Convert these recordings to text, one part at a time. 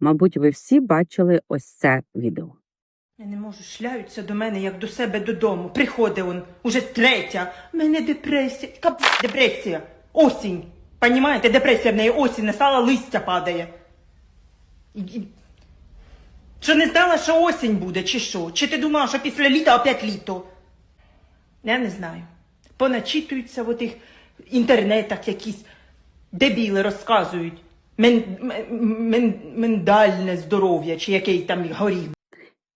Мабуть, ви всі бачили ось це відео. Я не можу, шляються до мене, як до себе додому. Приходить он, уже третя. У мене депресія. Яка депресія? Осінь. Понімаєте, депресія в неї осінь настала, листя падає. Що не знала, що осінь буде, чи що? Чи ти думала, що після літа опять літо? Я не знаю. Поначитуються в отих інтернетах якісь дебіли розказують. Мен, мен, мен, мендальне здоров'я, чи який там горіх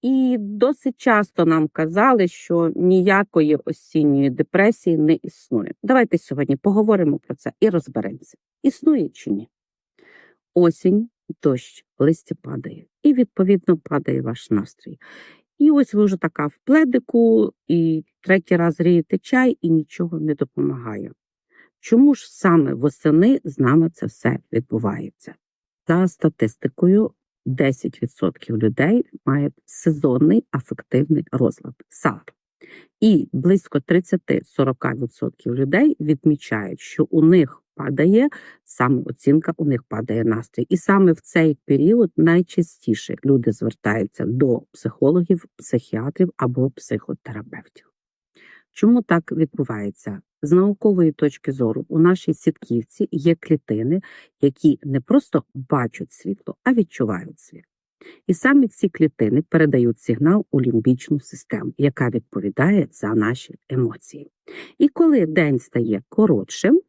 І досить часто нам казали, що ніякої осінньої депресії не існує. Давайте сьогодні поговоримо про це і розберемося, існує чи ні. Осінь, дощ, листя падає, і відповідно падає ваш настрій. І ось ви вже така в пледику, і третій раз рієте чай, і нічого не допомагає. Чому ж саме восени з нами це все відбувається? За статистикою, 10% людей мають сезонний афективний розлад САР. І близько 30-40% людей відмічають, що у них падає самооцінка, у них падає настрій. І саме в цей період найчастіше люди звертаються до психологів, психіатрів або психотерапевтів. Чому так відбувається? З наукової точки зору, у нашій сітківці є клітини, які не просто бачать світло, а відчувають світло. І саме ці клітини передають сигнал у лімбічну систему, яка відповідає за наші емоції. І коли день стає коротшим,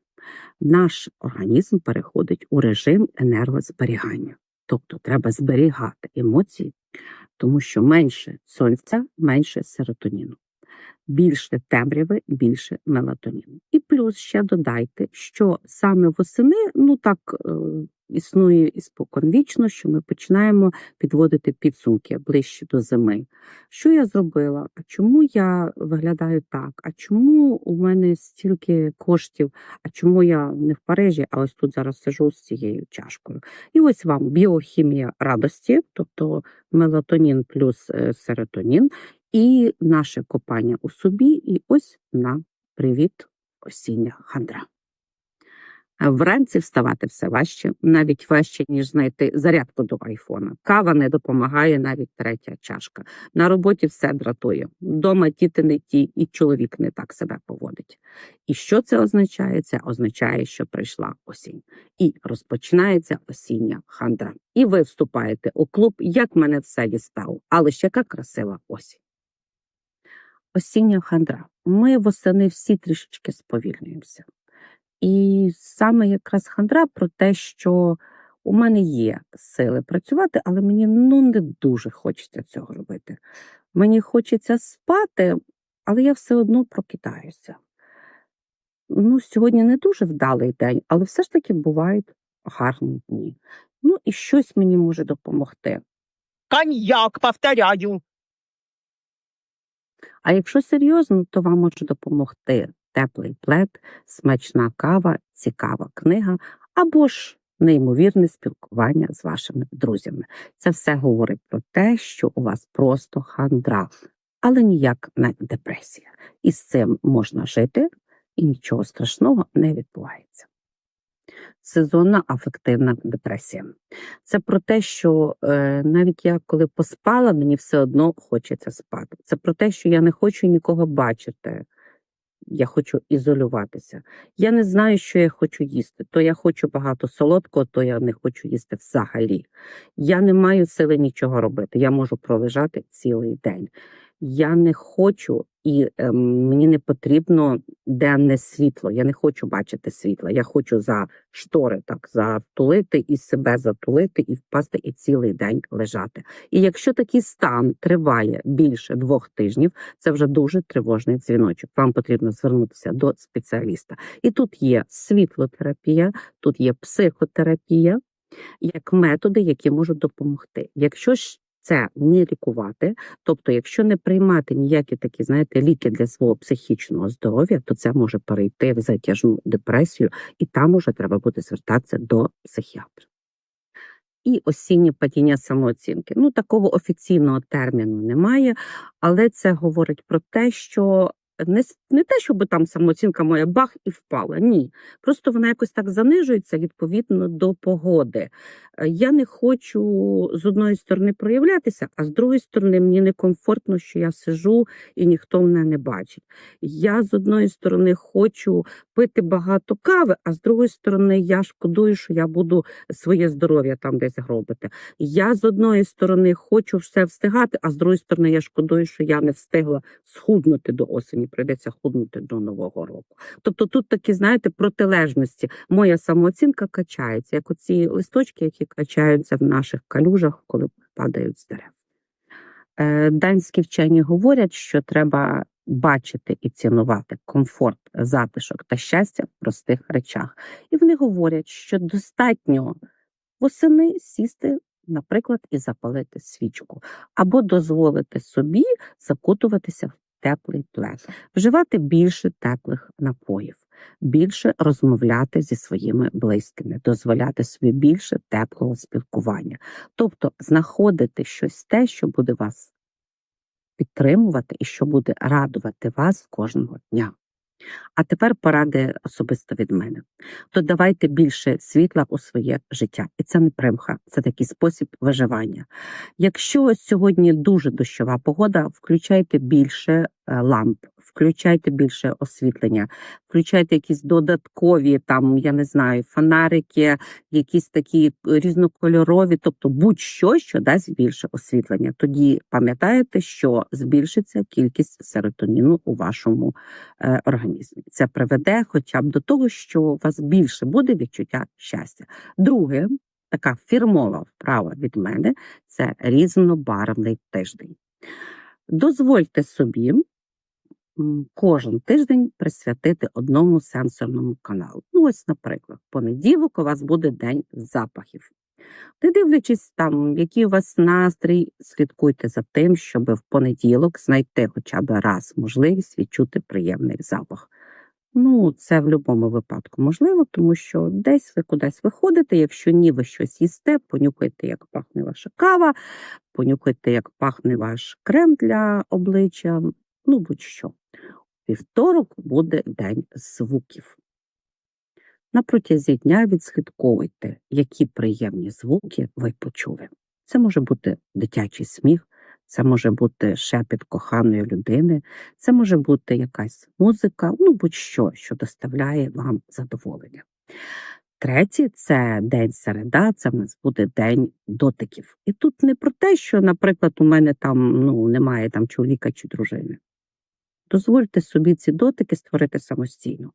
наш організм переходить у режим енергозберігання. Тобто треба зберігати емоції, тому що менше сонця, менше серотоніну більше темряви, більше мелатоніну. І плюс ще додайте, що саме восени, ну так е, існує і споконвічно, що ми починаємо підводити підсумки ближче до зими. Що я зробила? А чому я виглядаю так? А чому у мене стільки коштів? А чому я не в Парижі, а ось тут зараз сижу з цією чашкою? І ось вам біохімія радості, тобто мелатонін плюс е, серотонін, і наше копання у собі, і ось на привіт осіння хандра. Вранці вставати все важче, навіть важче, ніж знайти зарядку до айфона. Кава не допомагає, навіть третя чашка. На роботі все дратує. Дома діти не ті, і чоловік не так себе поводить. І що це означає? Це означає, що прийшла осінь. І розпочинається осіння хандра. І ви вступаєте у клуб, як мене все дістало, але ще яка красива осінь. Осіння хандра. Ми восени всі трішечки сповільнюємося. І саме якраз хандра про те, що у мене є сили працювати, але мені ну не дуже хочеться цього робити. Мені хочеться спати, але я все одно прокидаюся. Ну, сьогодні не дуже вдалий день, але все ж таки бувають гарні дні. Ну і щось мені може допомогти. Коньяк, повторяю. А якщо серйозно, то вам може допомогти теплий плед, смачна кава, цікава книга або ж неймовірне спілкування з вашими друзями. Це все говорить про те, що у вас просто хандра, але ніяк не депресія. І з цим можна жити, і нічого страшного не відбувається. Сезонна афективна депресія. Це про те, що е, навіть я коли поспала, мені все одно хочеться спати. Це про те, що я не хочу нікого бачити. Я хочу ізолюватися. Я не знаю, що я хочу їсти. То я хочу багато солодкого, то я не хочу їсти взагалі. Я не маю сили нічого робити. Я можу пролежати цілий день. Я не хочу і е, мені не потрібно денне світло. Я не хочу бачити світла. Я хочу за штори так затулити і себе затулити, і впасти і цілий день лежати. І якщо такий стан триває більше двох тижнів, це вже дуже тривожний дзвіночок. Вам потрібно звернутися до спеціаліста. І тут є світлотерапія, тут є психотерапія як методи, які можуть допомогти. Якщо ж це не лікувати, тобто, якщо не приймати ніякі такі, знаєте, ліки для свого психічного здоров'я, то це може перейти в затяжну депресію, і там уже треба буде звертатися до психіатра. І осіннє падіння самооцінки. Ну, такого офіційного терміну немає, але це говорить про те, що не, не те, щоб там самооцінка моя бах і впала. Ні. Просто вона якось так занижується відповідно до погоди. Е, Я не хочу з одної сторони проявлятися, а з другої сторони мені некомфортно, що я сижу і ніхто мене не бачить. Я з одної сторони хочу пити багато кави, а з другої сторони я шкодую, що я буду своє здоров'я там десь гробити. Я з одної сторони хочу все встигати, а з другої сторони я шкодую, що я не встигла схуднути до осені, прийдеться худнути до нового року. Тобто тут такі, знаєте, протилежності. Моя самооцінка качається, як оці листочки, які качаються в наших калюжах, коли падають з дерев. Е, Данські вчені говорять, що треба бачити і цінувати комфорт, затишок та щастя в простих речах. І вони говорять, що достатньо восени сісти, наприклад, і запалити свічку, або дозволити собі закутуватися в теплий плед, вживати більше теплих напоїв, більше розмовляти зі своїми близькими, дозволяти собі більше теплого спілкування, тобто знаходити щось те, що буде вас підтримувати і що буде радувати вас кожного дня. А тепер поради особисто від мене. То давайте більше світла у своє життя. І це не примха, це такий спосіб виживання. Якщо сьогодні дуже дощова погода, включайте більше е, ламп, включайте більше освітлення, включайте якісь додаткові, там, я не знаю, фонарики, якісь такі різнокольорові, тобто будь-що, що дасть більше освітлення. Тоді пам'ятаєте, що збільшиться кількість серотоніну у вашому е, організмі. Це приведе хоча б до того, що у вас більше буде відчуття щастя. Друге, така фірмова вправа від мене це різнобарвний тиждень. Дозвольте собі кожен тиждень присвятити одному сенсорному каналу. Ну, ось, наприклад, понеділок у вас буде день запахів. Не дивлячись там, який у вас настрій, слідкуйте за тим, щоб в понеділок знайти хоча б раз можливість відчути приємний запах. Ну, це в будь-якому випадку можливо, тому що десь ви кудись виходите, якщо ні, ви щось їсте, понюхайте, як пахне ваша кава, понюхайте, як пахне ваш крем для обличчя, ну будь-що. Вівторок буде день звуків. На протязі дня відслідковуйте, які приємні звуки ви почули. Це може бути дитячий сміх, це може бути шепіт коханої людини, це може бути якась музика, ну будь-що, що доставляє вам задоволення. Третє це день середа, це в нас буде день дотиків. І тут не про те, що, наприклад, у мене там ну, немає там чоловіка чи дружини. Дозвольте собі ці дотики створити самостійно.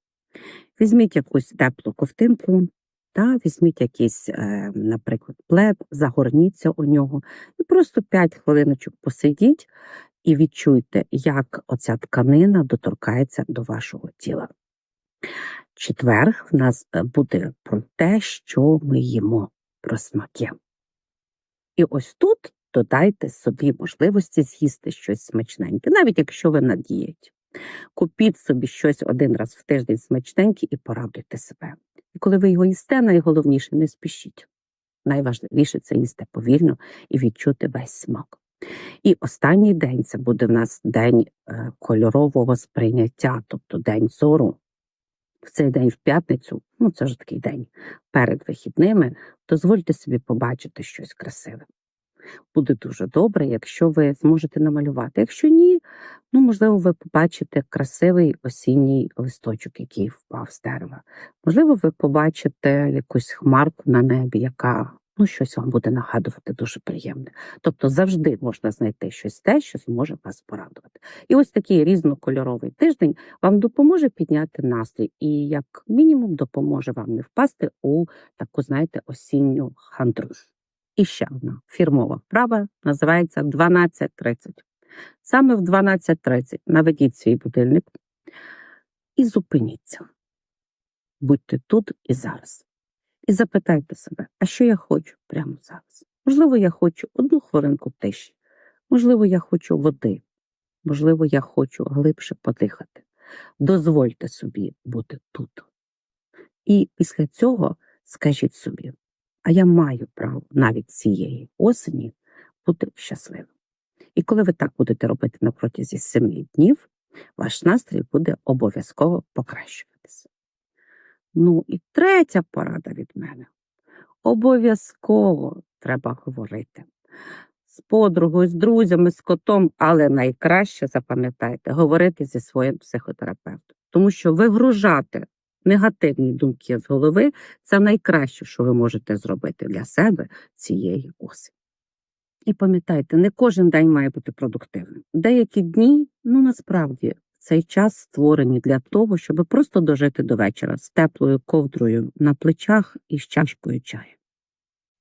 Візьміть якусь теплу ковтинку, та візьміть якийсь, е, наприклад, плед, загорніться у нього і просто 5 хвилиночок посидіть і відчуйте, як оця тканина доторкається до вашого тіла. Четверг в нас е, буде про те, що ми їмо, про смаки. І ось тут додайте собі можливості з'їсти щось смачненьке, навіть якщо ви на дієті. Купіть собі щось один раз в тиждень смачненьке і порадуйте себе. І коли ви його їсте, найголовніше не спішіть. Найважливіше це їсти повільно і відчути весь смак. І останній день це буде в нас день е, кольорового сприйняття, тобто день зору. В цей день в п'ятницю, ну це ж такий день перед вихідними, дозвольте собі побачити щось красиве. Буде дуже добре, якщо ви зможете намалювати. Якщо ні, ну можливо, ви побачите красивий осінній листочок, який впав з дерева. Можливо, ви побачите якусь хмарку на небі, яка ну, щось вам буде нагадувати дуже приємне. Тобто завжди можна знайти щось те, що зможе вас порадувати. І ось такий різнокольоровий тиждень вам допоможе підняти настрій і, як мінімум, допоможе вам не впасти у таку, знаєте, осінню хандру. І ще одна фірмова вправа називається 12.30. Саме в 12.30 наведіть свій будильник і зупиніться. Будьте тут і зараз. І запитайте себе, а що я хочу прямо зараз? Можливо, я хочу одну хвилинку тиші, можливо, я хочу води, можливо, я хочу глибше подихати. Дозвольте собі бути тут. І після цього скажіть собі, а я маю право навіть цієї осені бути щасливим. І коли ви так будете робити на протязі семи днів, Ваш настрій буде обов'язково покращуватися. Ну і третя порада від мене. Обов'язково треба говорити з подругою, з друзями, з котом, але найкраще запам'ятайте говорити зі своїм психотерапевтом, тому що вигружати негативні думки з голови це найкраще, що ви можете зробити для себе цієї осені. І пам'ятайте, не кожен день має бути продуктивним. Деякі дні, ну насправді, цей час створені для того, щоб просто дожити до вечора з теплою ковдрою на плечах і з чашкою чаю.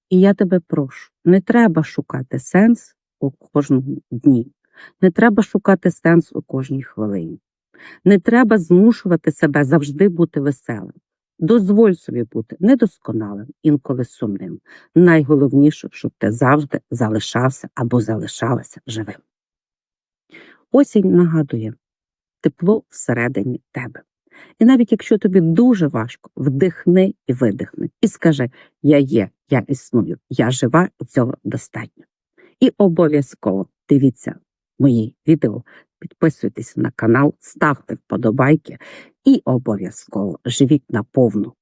І я тебе прошу, не треба шукати сенс у кожному дні, не треба шукати сенс у кожній хвилині. Не треба змушувати себе завжди бути веселим. Дозволь собі бути недосконалим, інколи сумним. Найголовніше, щоб ти завжди залишався або залишалася живим. Осінь нагадує тепло всередині тебе. І навіть якщо тобі дуже важко, вдихни і видихни, і скажи: Я є, я існую, я жива, і цього достатньо. І обов'язково дивіться мої відео, підписуйтесь на канал, ставте вподобайки і обов'язково живіть наповну